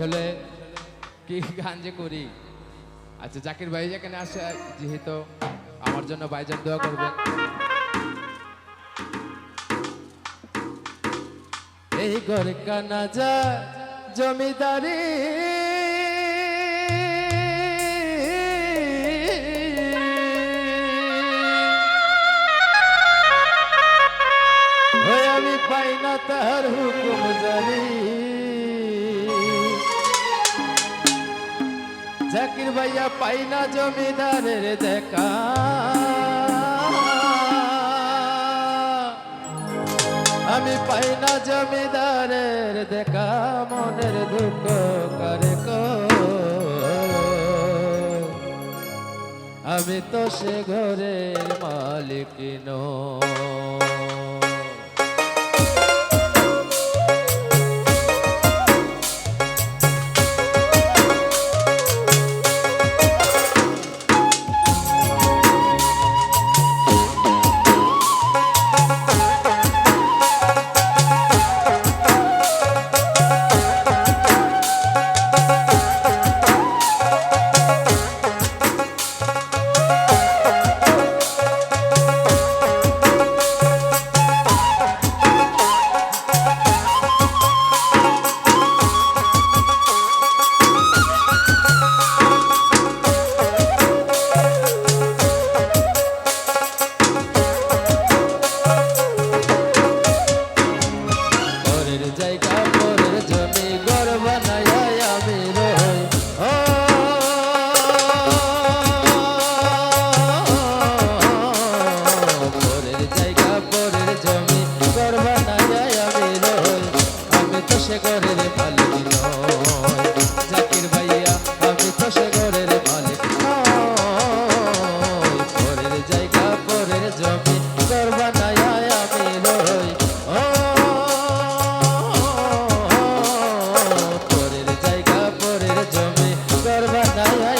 আসলে কি গান যে করি? আচ্ছা জাকির ভাই যেখানে আসে যেহেতু আমার জন্য ভাইজান দোয়া করবে এই ঘরে কানা যা জমিদারি জমিদারের দেখা আমি পাই না জমিদারের দেখা, মনের দুঃখ করে আমি তো সে ঘরের মালিক নই। सर्वदय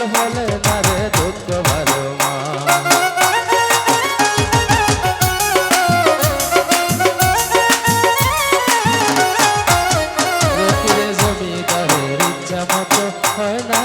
পাগল হলে তারে দুঃখ ভালো মা। জমিদারের ইচ্ছা মতো হয় না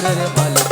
சரண மலை